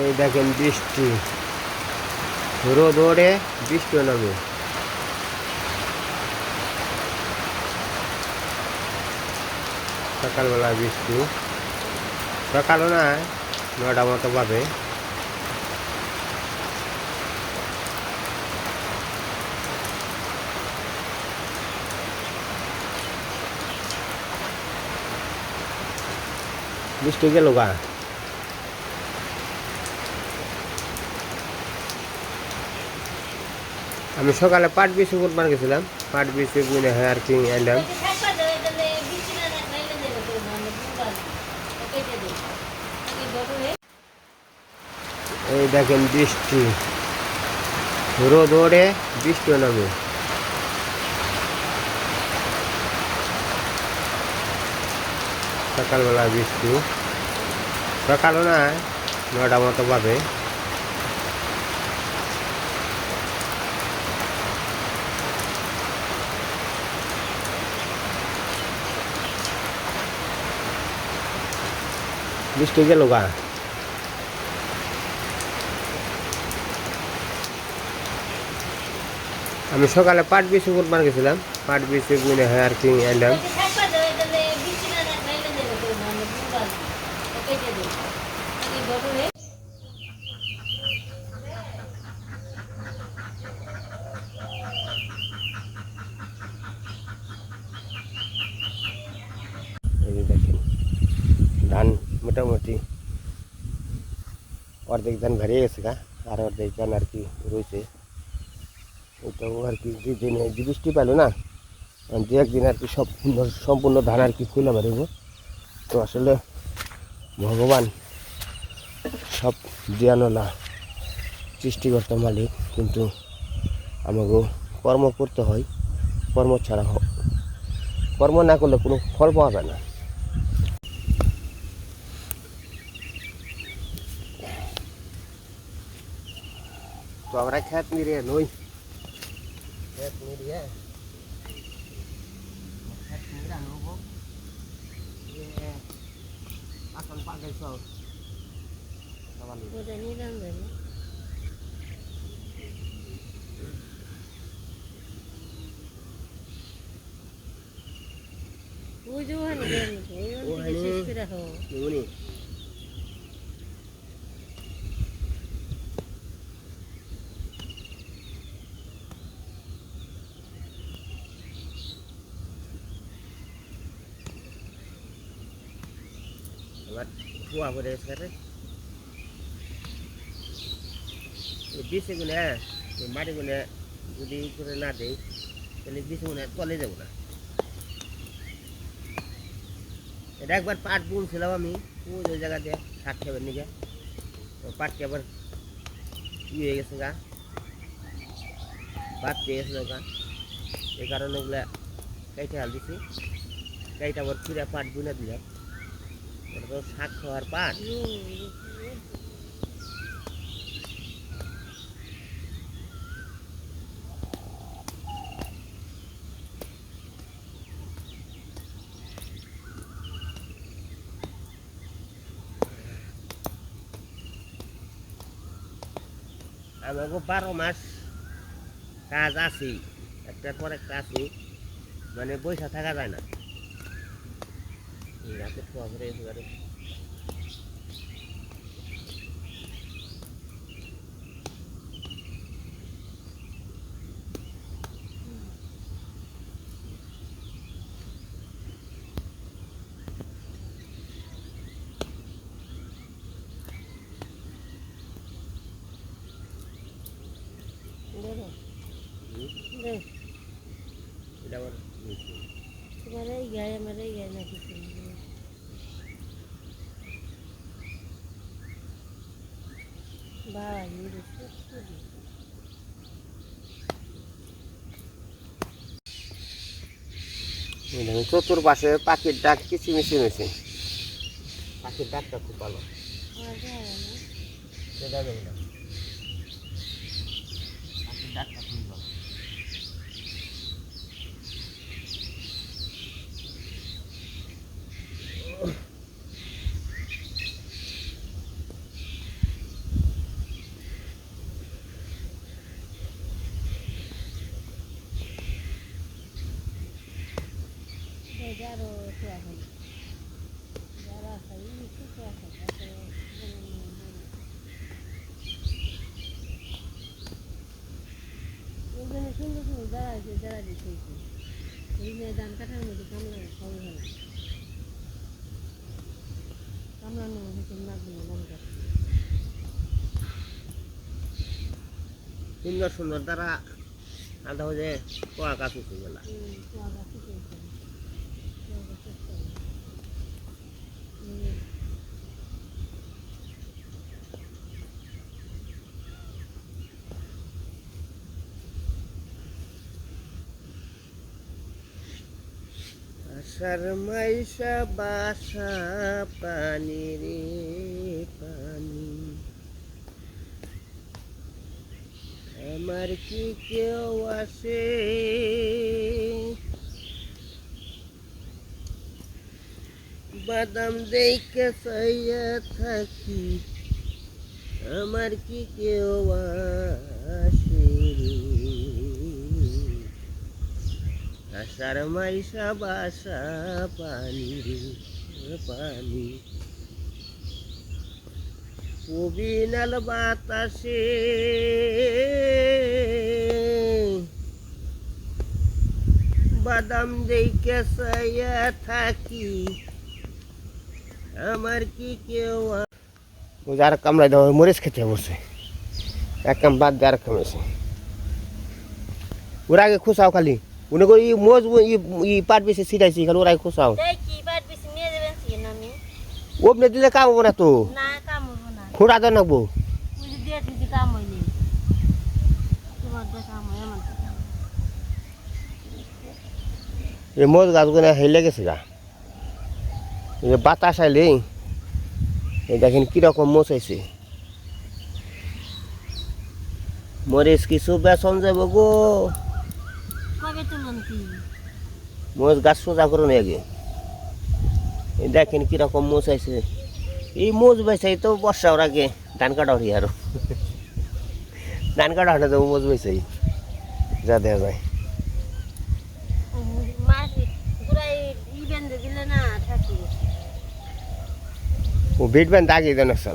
এই দেখেন বৃষ্টি। রোদ ওড়ে, বৃষ্টি নামে। সকালবেলা বৃষ্টি। সকালও না নটা মতো পাবে বৃষ্টি গেল গা? আমি সকালে পাট বিছু করবার গেছিলাম। পাট বিছু বুনে হ্যাঁ আর কি এলাম এই দেখেন বৃষ্টি। রোদ ওড়ে বৃষ্টি নামে। সকালবেলা বৃষ্টি। সকালও না, নটা মতো পাবে বৃষ্টি গেল গা। আমি সকালে পাট বিছু করবার গেছিলাম, পাট বিছু বুনে হ্যাঁ আর কি এলাম এই যে দেখেন ধান মোটামুটি অর্ধেক ধান ভরিয়ে গেছে গা। আর অর্ধেক ধান আর কি রয়েছে। ওটাও আর কি দুদিনে যে বৃষ্টি পেল না দু একদিন আর কি সব সম্পূর্ণ ধান আর কি খুলে মারিব। তো আসলে ভগবান সব দিয়ানোলা সৃষ্টিকর্তা মালিক, কিন্তু আমাকে কর্ম করতে হয়। কর্ম ছাড়া কর্ম না করলে কোনো ফল পাওয়া যায় না। তো আমরা খেত নিয়ে নই খেত নিয়ে খেত নিয়ে নেব আসল পাগে সব ওই যে ওখানে গেল ওই ওখানে- শেষ করে রাখো নিমুনি এবার ধোয়া করে সেরে বিষে গুনে মাটি গুনে যদি করে না দেয় তাহলে বিষে গুনে তলে যাব না। এটা একবার পাট বুনছিলাম আমি, ওই জায়গা দিয়ে শাক খাবার পাটকে আবার ই হয়ে গেছে গা পাট পেয়ে গেছিল গা। এই কারণে ওগুলা কাইটে হাল দিছি। কাইটা আবার ফিরে পাট বুনে দিলাম। আমাকে বারো মাস কাজ আছে একটার পর একটা আছে মানে বৈশা থাকা যায় না। นี่ครับจะพวงไม่ได้เรือด้ চতুর্পাশে পাখির ডাক কিচিমিচি মিশে পাখির ডাকটা খুব ভালো সেটা দেবো না পাখির ডাকটা খুব ভালো এখন যারা খাই কিছু আছে ওখানে সুন্দর সুন্দর যারা দিতে এই যে ধান কাটার মধ্যে কামলা সবাই হয় কামলানোর মধ্যে কেমন লাগবে না ধান সুন্দর সুন্দর তারা আধা হয়ে কোয়া কাকু গেলা। হুম, কুয়াশা ঠিক আছে। কুয়াশা ঠিক আছে। হুম, আষাঢ় মাইশা বাসা পানি রে পানি। আমার কি কেউ আসে? বাদাম দেখে চাইয়া থাকি। আমার কি কেউ আসে রে? আষাঢ় মাইশা বাসা পানি। পানি কবিনাল বাতাসে বাদাম দেখে সাইয়া থাকি, আমার কি কেউ যার কামড়াই দেওয়া মরিচ খেতে বসে। এক কাম বাদ দিয়ে আর কাম এসে ওরা আগে খুশাও খালি। উনি কই ই মোজ ই- পাট বেশি ছিটাইছি খালি ওরা খুশাও দেখি বাদ বেশি নিয়ে যাবেন সিন আমি ওপনে দিলে কাম হবে না তো খোঁড়া দেন নাকবো। এই মোজ গাছগুলো হেলে গেছে গা এই বাতাস আইলে এই দেখেন কীরকম মোচ আইছে মরিচ কিছু বেসন যাব গো মোজ গাছ সোজা করুন আগে দেখেন কীরকম মোচ আইছে। এই মোজ বেসাই তো বর্ষার আগে ধান কাটা হরি আরও। ধান কাটা তো মোজ বেসাই যা দেওয়া যায়। ও বিট ব্যান দাগি দেন হয়েছে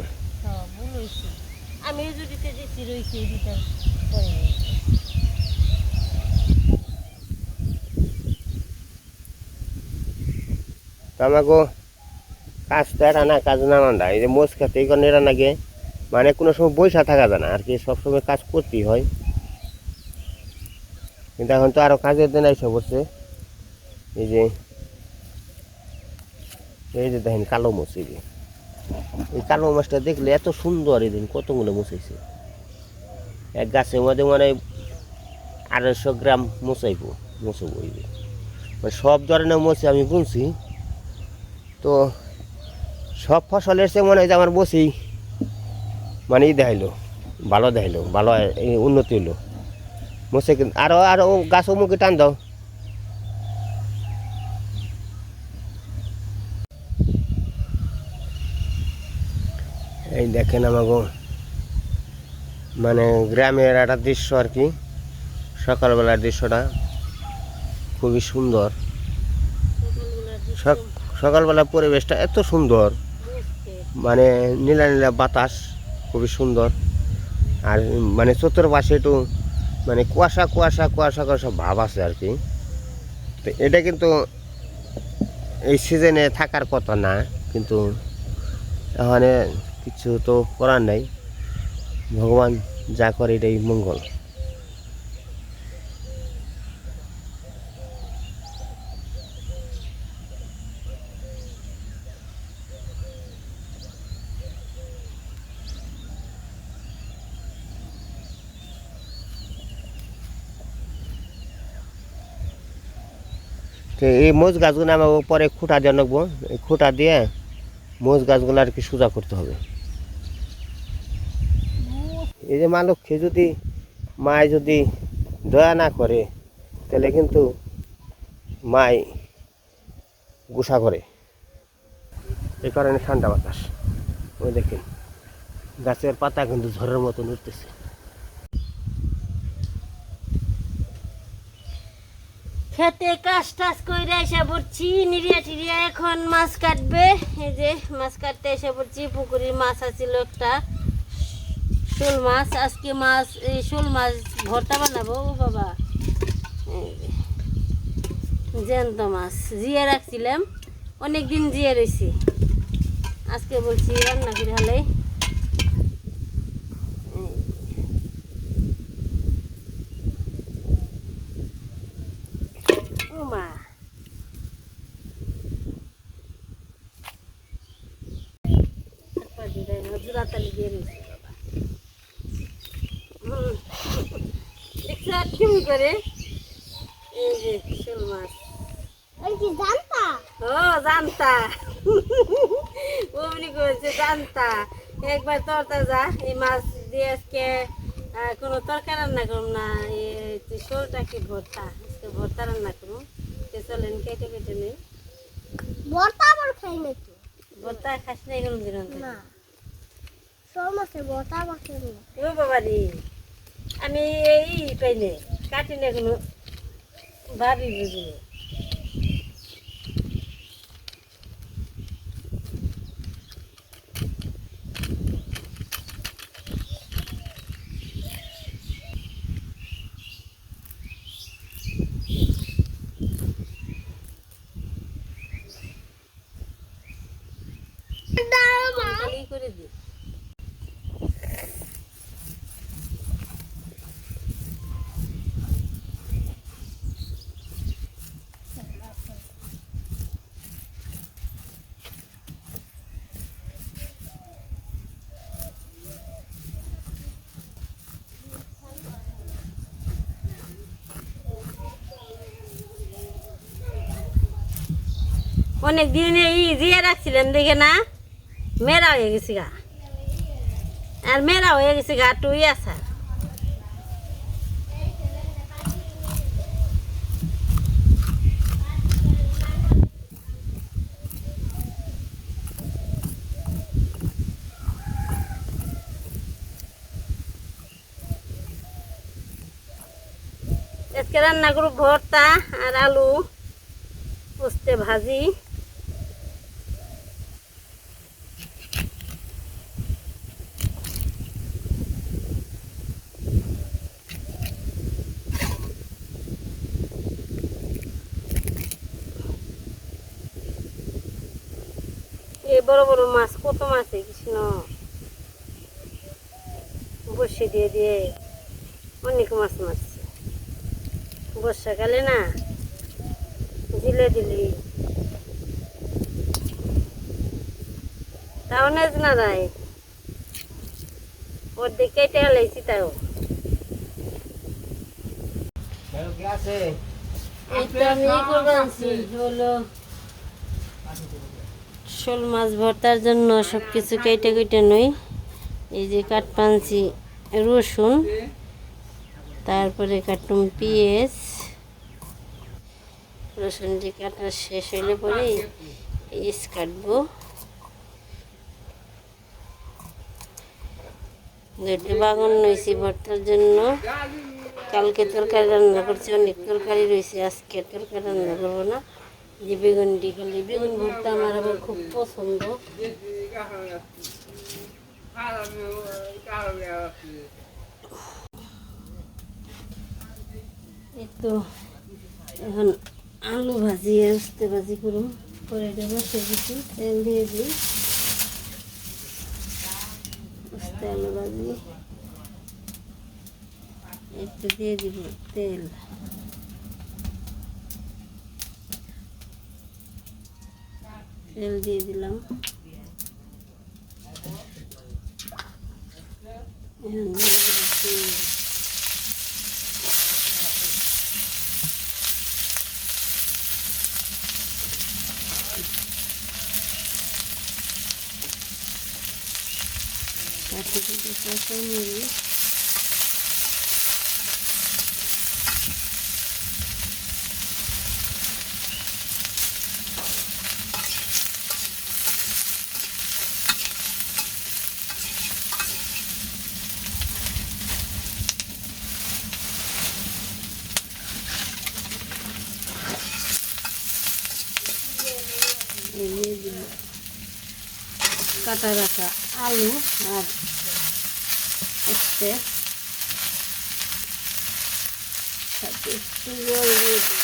আমি দিচ্ছি রয়েছে এই দুটা করে তো আমাকে কাজ তো এটা না, কাজ না মান্দা। এই যে মোজ খেতে এই কারণে এরা নাগে মানে কোনো সময় বৈশা থাকা যায় না, আর কি সবসময় কাজ করতেই হয়। কিন্তু এখন তো আরও কাজের দিন এসে বসছে এই যে এই যে দেখেন কালো মোচ এই যে। এই কালো মাছটা দেখলে এত সুন্দর এই দিন, কতগুলো মুছাইছে এক গাছের মধ্যে মানে আড়াইশো গ্রাম এই যে। মানে সব ধরনের মোছে আমি বুনছি। তো সব ফসলের সে মনে হয় যে আমার বসি মানে ই দেখাইলো, ভালো দেখাইলো, ভালো উন্নতি হলো কিন্তু আরও আরও গাছও মুখে টান দাও। এই দেখেন আমাকে মানে গ্রামের একটা দৃশ্য আর কি। সকালবেলার দৃশ্যটা খুবই সুন্দর। সকালবেলার দিকে সক- সকালবেলার পরিবেশটা এত সুন্দর। মানে নীলা নীলা বাতাস, খুবই সুন্দর। আর মানে চতুর্পাশে একটু মানে কুয়াশা কুয়াশা কুয়াশা কুয়াশা ভাব আছে আর কি। তো এটা কিন্তু এই সিজনে থাকার কথা না, কিন্তু এখানে কিছু তো করার নাই। ভগবান যা করে এটাই মঙ্গল। তো এই মোজ গাছগুলো আমাকে পরে খুঁটা দিয়ে নেব এই খুঁটা দিয়ে মোজ গাছগুলো আর কি সোজা করতে হবে। এই যে মালক্ষী যদি মায় যদি দয়া না করে, তাহলে কিন্তু মায় গুসা করে। এই কারণে ঠান্ডা বাতাস। ওই দেখেন, গাছের পাতা কিন্তু ঝড়ের মতন উঠতেছে। খেতে কাজ টাজ করে এসে পড়ছি নিরিয়া টিরিয়া এখন মাছ কাটবে। এই যে মাছ কাটতে এসে পড়ছি, পুকুরের মাছ আছিল একটা শোল মাছ। আজকে মাছ, এই শোল মাছ ভর্তা বানাবো, ও বাবা। জ্যান্ত মাছ, জিয়ে রাখছিলাম। অনেক দিন জিয়ে রয়েছি আজকে বলছি রান্না করে হলে ও মা জোড়াতালি দিয়ে রয়েছে বাবা হুম। দেখছ আর কেমন করে? এই যে শোল মাছ। ও জানতা। অমনি করেছে জানতা। একবার এই মাছ দিয়ে আজকে কোনো তরকারি রান্না করুম না। এই শোলটা কি ভর্তা? আজকে ভর্তা রান্না করুম। তো চলেন কেটে কেটে নেই। বর্তা আবার খাই না তো? ভর্তা খাস নাই কোনো দিন না। সব মাসে বর্তা আবার খাই না ও বাবা রে আমি এই পাইলে কাটি না কোনো ভাবি বুঝি করে দিই। অনেক দিন এই দিয়ে রাখছিলেন দেখে না মেয়েরা হয়ে গেছি গা আর মেয়েরা হয়ে গেছে গা টুই আসা আজকে রান্না করব ভর্তা আর আলু পোস্তে ভাজি বড় বড় মাছ কত মাছ এই কৃষ্ণ বসে দিয়ে দিয়ে অনেক মাছ মারছে। বর্ষাকালে না দিলে দিলি তাও নেজ না রায় ওর দিকে কেটে গেলেছি তাও। কি আছে এই তো আমি ই হলো শোল মাছ ভর্তার জন্য সব কিছু কেটে কেটে নই। এই যে কাঠপাঞ্চি, রসুন, তারপরে কাটুম পেঁয়াজ। রসুনটি কাটা শেষ হইলে পরে পেঁয়াজ কাটবো। দুটি বাগান রয়েছে ভর্তার জন্য। কালকে তরকারি রান্না করছি, অনেক তরকারি রয়েছে, আজকে তরকারি রান্না করব না। যে বেগুনটি খালি বেগুন ভর্তা আমার আবার খুব পছন্দ। তো এখন আলু ভাজি উস্তে ভাজি করুন। করে দেবো সে কিছু তেল দিয়ে দিই। উস্তে আলু ভাজি। একটু দিয়ে দিব তেল। তেল দিয়ে দিলাম। দিয়ে দিব কাটা রাখা আলু আর হচ্ছে একটু জল দিয়ে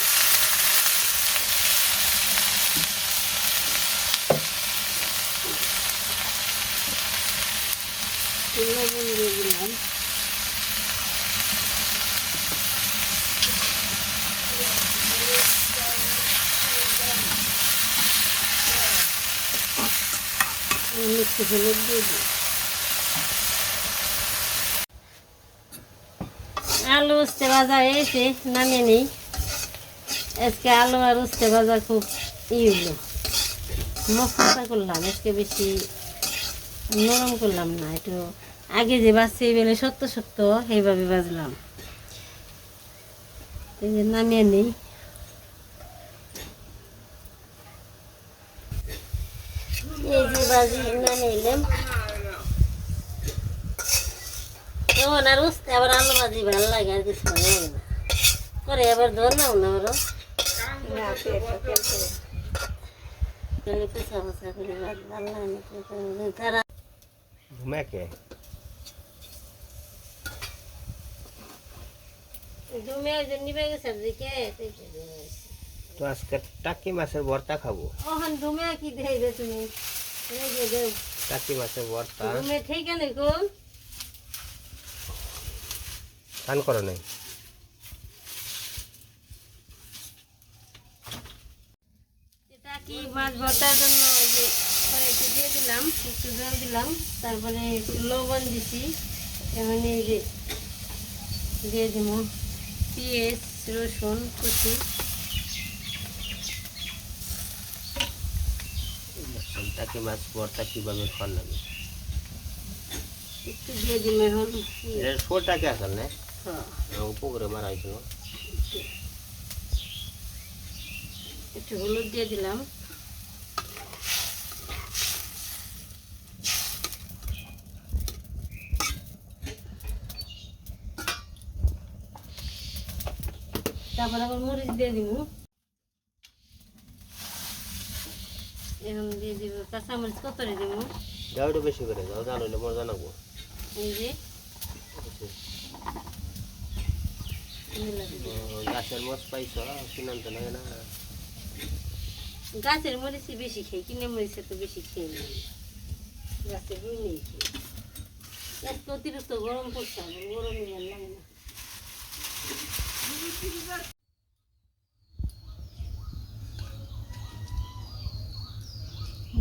একটু আলু উস্তে ভাজা হয়েছে নামিয়ে নিই। আজকে আলু আর উস্তে ভাজা খুব ই হলো মশলা করলাম, আজকে বেশি নরম করলাম না, একটু আগে যে বাজছে বেলে সত্য সত্য এইভাবে বাজলাম নামিয়ে নিই। এই যে বাজি নিলাম এমন আর উঠতে আবার আলু ভাজি ভালো লাগে আর কিছু ভালো লাগে না করে এবার ধর নাও না ওরও তাহলে কুচা কুচা করে ভাত ভালো লাগে না তো করে তারা ঘুমাকে জমে ওই যে নিবে গেছে দিকে তো আজকে টাকি মাছের ভর্তা খাব ওখান ডুমে কি দেবে তুমি এই যে দেও টাকি মাছের ভর্তা। ঠিক কোন স্নান করো নাই? কি মাছ ভর্তার জন্য যে দিয়ে দিলাম একটু জল দিলাম তারপরে একটু লবণ দিছি এই যে দিয়ে দিব। পেঁয়াজ রসুন কুচি। টাকি মাছ ভর্তা কীভাবে খাওয়ার লাগে? একটু দিয়ে দিব এখন এটা শোল টাকি আসল না? পুকুরে মারা হয়েছিল একটু হলুদ দিয়ে দিলাম। তারপর আবার মরিচ দিয়ে দিব এখন কাঁচামরিচ কতরে দিব যাও একটু বেশি করে যাও জানো না মজা নাকবো এই যে। দিব। গাছের মাছ পাইছ কিনান তো লাগে না। গাছের মরিচই বেশি খাই কিনে মরিচে তো বেশি খেয়ে নেই গাছের নেই আজকে অতিরিক্ত গরম পড়ছে গরম লাগে না।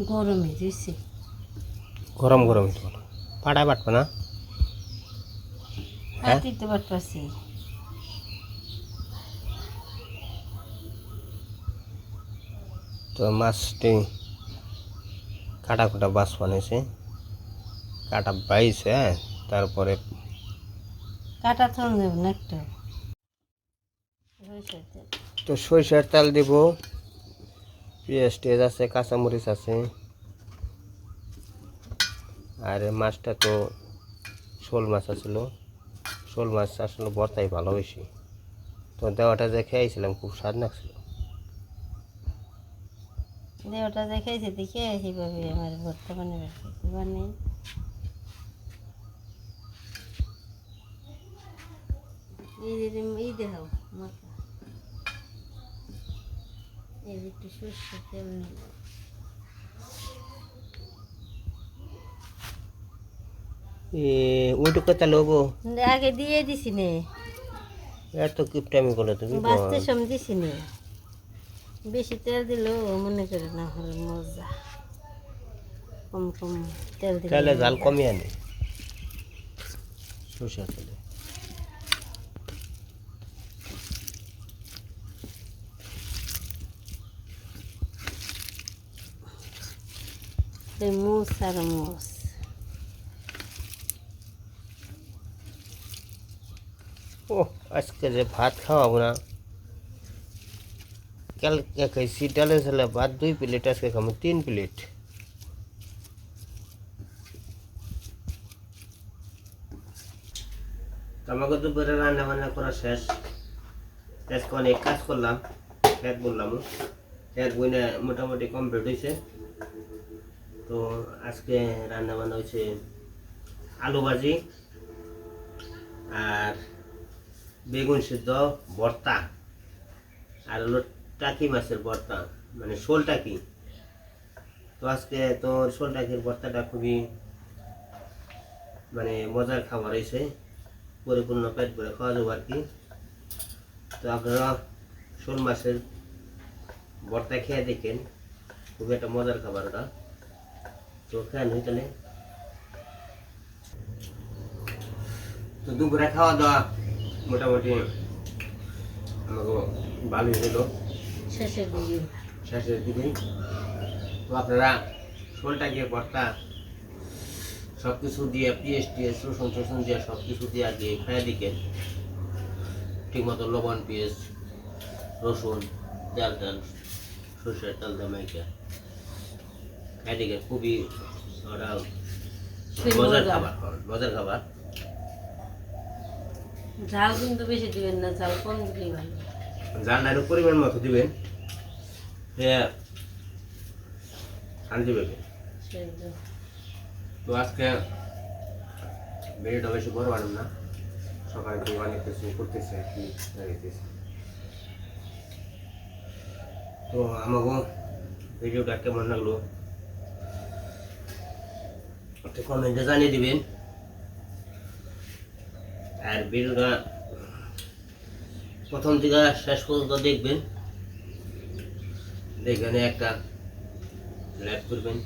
গরমে দিয়েছে গরম গরম তো পাড়ায় বাটবে না? হ্যাঁ? দিতে পারতেছি। তো মাছটি কাটা কুটা বাস বানিয়েছে। কাটা বাইছে হ্যাঁ? তারপরে কাটা থন একটু। তো সরিষার তেল দিব। পেঁয়াজ টেজ আছে, কাঁচামরিচ আছে। আর মাছটা তো শোল মাছ আছিল। শোল মাছ আসলে বর্তাই ভালো বেশি। তো দেওয়াটা যে খেয়েছিলাম খুব স্বাদ লাগছিল। দেওটা দেখাইছে দেখে সেইভাবে আমার বর্তমানে বানিয়ে এই দেখাও এই যে একটু সর্ষে তেল ওইটুকু আগে দিয়ে দিছি নে। এত কিপটামি করলে তুমি বাঁচতে সম দিছি নে। বেশি তেল দিলেও মনে করে না হলে মজা। কম কম তেল দিলে তাহলে জাল কমিয়ে আনে। তেলে। এই মুস আর ও আজকে যে ভাত খাওয়াবো না। কালকে খাইছি ডালে ছেলে ভাত, দুই প্লেট, আজকে খাব তিন প্লেট। আমাকে বেড়ে রান্না বান্না করা শেষ। আজকে অনেক কাজ করলাম খেত বললাম। খেত বইনে মোটামুটি কমপ্লিট হয়েছে তো আজকে রান্না বান্না হয়েছে আলু ভাজি আর বেগুন সিদ্ধ, ভর্তা। আর হলো টাকি মাছের ভর্তা মানে শোল টাকি। তো আজকে তো শোল টাকির ভর্তাটা খুবই মানে মজার খাবার হয়েছে। পরিপূর্ণ পেট ভরে খাওয়া যাব আর কি। তো আপনারা শোল মাছের ভর্তা খেয়ে দেখেন। খুব একটা মজার খাবার ওটা। তো খেয়ে নই তাহলে তো দুপুরে খাওয়া দাওয়া মোটামুটি আমাকে ভালোই হলো। শেষের দিকে। শেষের দিকে। তো আপনারা শোলটাকে ভর্তা সব কিছু দিয়ে পিএস টিএস রসুন টসুন দিয়ে সব কিছু দিয়ে আগে খাইয়ে দিকেন ঠিক মতো লবণ পিএস রসুন তেল তেল সরষের তেল দিয়ে মাইকা খাই দিকে খুবই সেই মজার খাবার। মজার খাবার। ঝাল কিন্তু বেশি দিবেন না ঝাল কম দিলেই ভালো। জানলা একটু পরিমাণ মতো দিবেন। শান্তি পাবে তো। আজকে ভিডিওটা বেশি বড় বানাম না। সকালে তো অনেক কিছু করতেছে আর কি দাঁড়িয়েছে তো আমাকে ভিডিওটা কেমন লাগল? একটা কমেন্টে জানিয়ে দিবেন। আর ভিডিওটা প্রথম থেকে শেষ পর্যন্ত দেখবেন। দেখবেন একটা লাইক করবেন।